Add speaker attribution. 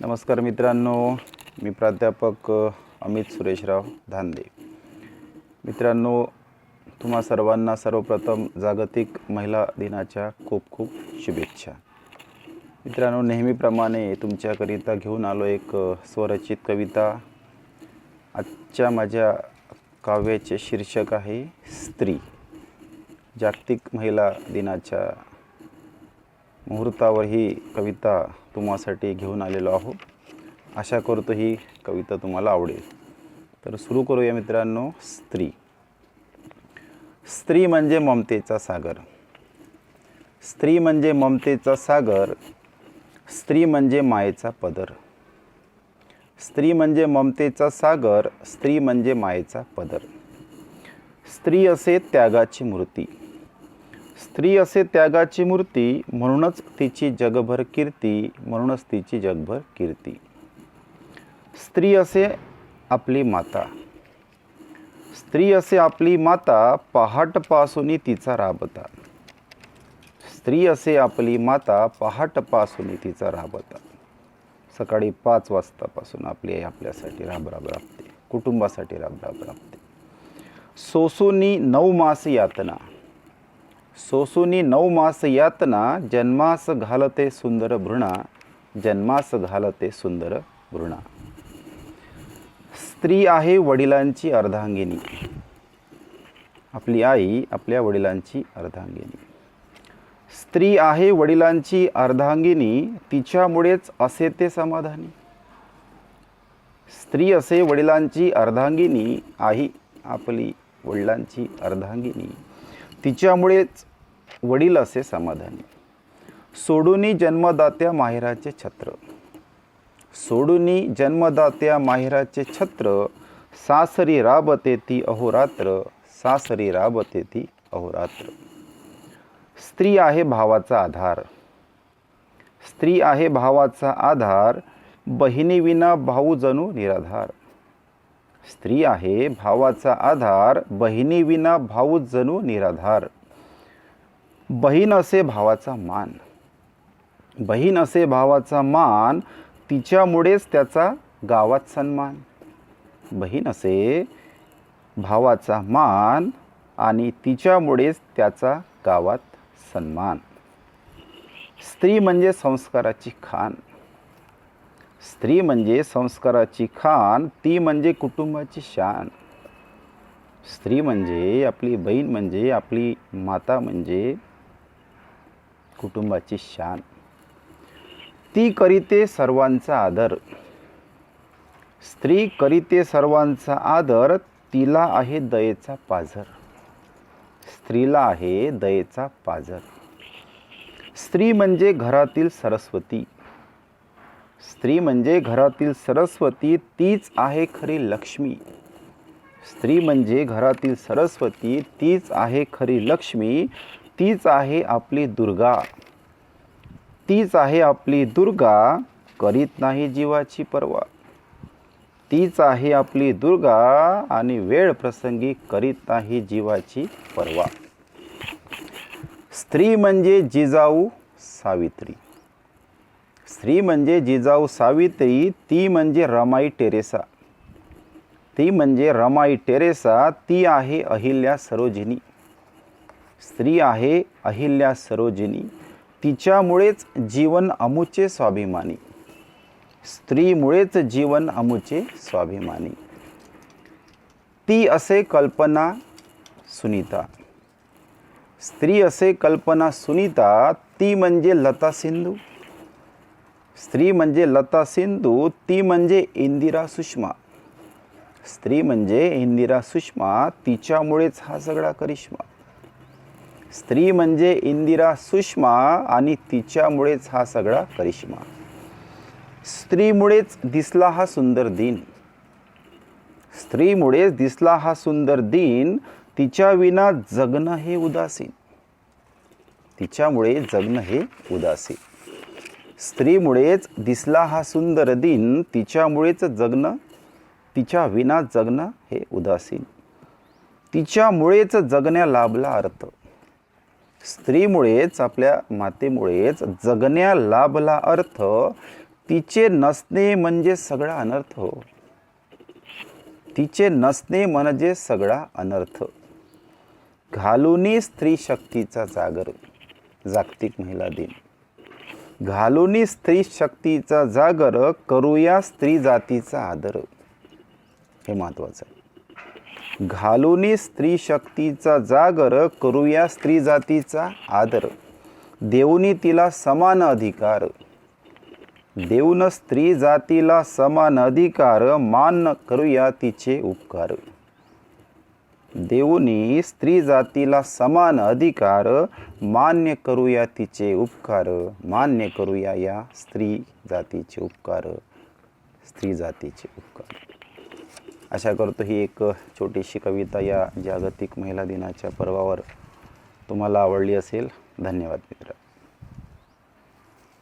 Speaker 1: नमस्कार मित्रांनो मी प्राध्यापक अमित सुरेशराव धांदे. मित्रांनो तुम्हा सर्वांना सर्वप्रथम जागतिक महिला दिनाच्या खूप खूप शुभेच्छा. मित्रांनो नेहमीप्रमाणे तुमच्याकरिता घेऊन आलो एक स्वरचित कविता. आजच्या माझ्या काव्याचे शीर्षक आहे स्त्री. जागतिक महिला दिनाच्या मुहूर्तावर ही कविता तुम्हासाठी घेऊन आलेलो आहो. आशा करतो ही कविता तुम्हाला आवडेल. तर सुरू करूया मित्रांनो स्त्री. स्त्री म्हणजे ममतेचा सागर. स्त्री म्हणजे ममतेचा सागर स्त्री म्हणजे मायेचा पदर. स्त्री म्हणजे ममतेचा सागर स्त्री म्हणजे मायेचा पदर. स्त्री असे त्यागाची मूर्ती. स्त्री असे त्यागाची मूर्ती म्हणूनच तिची जगभर कीर्ती म्हणूनच तिची जगभर कीर्ती. स्त्री असे आपली माता. स्त्री असे आपली माता पहाटपासून तिचा राबता. स्त्री असे आपली माता पहाटपासून तिचा राबता. सकाळी पाच वाजतापासून आपली आई आपल्यासाठी राबराब राबते. कुटुंबासाठी राबराब राबते. सोसूनी नऊ मास यातना सोसुनी नऊ मास यातना जन्मास घालते सुंदर भृणा जन्मास घालते सुंदर भृणा स्त्री आहे वडिलांची अर्धांगिनी आपली आई आपल्या वडिलांची अर्धांगिनी. स्त्री आहे वडिलांची अर्धांगिनी तिच्यामुळेच असे ते समाधानी. स्त्री असे वडिलांची अर्धांगिनी आई आपली वडिलांची अर्धांगिनी. तिच्यामुळेच वडील असे समाधानी. सोडूनी जन्मदात्या माहिराचे छत्र. सोडूनी जन्मदात्या माहेराचे छत्र सासरी राबते ती अहोरात्र सासरी राबते ती अहोरात्र. स्त्री आहे भावाचा आधार. स्त्री आहे भावाचा आधार बहिणीविना भाऊ जणू निराधार. स्त्री आहे भावाचा आधार बहिणीविना भाऊ जणू निराधार. बहीण असे भावाचा मान. बहीण असे भावाचा मान तिच्यामुळेच त्याचा गावात सन्मान. बहीण असे भावाचा मान आणि तिच्यामुळेच त्याचा गावात सन्मान. स्त्री म्हणजे संस्काराची खान. स्त्री म्हणजे संस्काराची खान ती म्हणजे कुटुंबाची शान. स्त्री म्हणजे आपली बहीण म्हणजे आपली माता म्हणजे कुटुंबाची शान. ती करीते सर्वांचा आदर. स्त्री करीते सर्वांचा आदर तिला आहे दयेचा पाझर. स्त्रीला आहे दयेचा पाझर. स्त्री म्हणजे घरातील सरस्वती. स्त्री म्हणजे घरातील सरस्वती तीच आहे खरी लक्ष्मी. स्त्री म्हणजे घरातील सरस्वती तीच आहे खरी लक्ष्मी तीच आहे आपली दुर्गा. तीच आहे आपली दुर्गा करीत नाही जीवाची पर्वा. तीच आहे आपली दुर्गा आणि वेळ प्रसंगी करीत नाही जीवाची पर्वा. स्त्री म्हणजे जिजाऊ सावित्री. स्त्री म्हणजे जिजाऊ सावित्री ती म्हणजे रमाई टेरेसा. ती म्हणजे रमाई टेरेसा ती आहे अहिल्या सरोजिनी. स्त्री आहे अहिल्या सरोजिनी. तिच्यामुळेच जीवन अमुचे स्वाभिमानी. स्त्रीमुळेच जीवन अमुचे स्वाभिमानी. ती असे कल्पना सुनीता. स्त्री असे कल्पना सुनीता ती म्हणजे लता सिंधू. स्त्री म्हणजे लता सिंधू ती म्हणजे इंदिरा सुषमा. स्त्री म्हणजे इंदिरा सुषमा तिच्यामुळेच हा सगळा करिश्मा. स्त्री म्हणजे इंदिरा सुषमा आणि तिच्यामुळेच हा सगळा करिश्मा. स्त्रीमुळेच दिसला हा सुंदर दिन. स्त्रीमुळेच दिसला हा सुंदर दिन तिच्या विना जगणं हे उदासीन. तिच्यामुळे जगणं हे उदासीन. स्त्रीमुळेच दिसला हा सुंदर दिन तिच्यामुळेच जगणं तिच्या विना जगणं हे उदासीन. तिच्यामुळेच जगण्या लाभला अर्थ. स्त्रीमुळेच आपल्या मातेमुळेच जगण्या लाभला अर्थ. तिचे नसणे म्हणजे सगळा अनर्थ. हो तिचे नसणे म्हणजे सगळा अनर्थ. घालूनी स्त्री शक्तीचा जागर जागतिक महिला दिन. घालुनी स्त्री शक्तीचा जागर करूया स्त्री जातीचा आदर. हे महत्वाचं आहे. घालुनी स्त्री शक्तीचा जागर करूया स्त्री जातीचा आदर. देऊनी तिला समान अधिकार. देऊन स्त्री जातीला समान अधिकार मान करूया तिचे उपकार. देऊनी स्त्री जातीला समान अधिकार मान्य करूया तिचे उपकार. मान्य करूया या स्त्री जातीचे उपकार. स्त्री जातीचे उपकार. आशा करतो ही एक छोटीशी कविता या जागतिक महिला दिनाच्या पर्वावर तुम्हाला आवडली असेल. धन्यवाद मित्र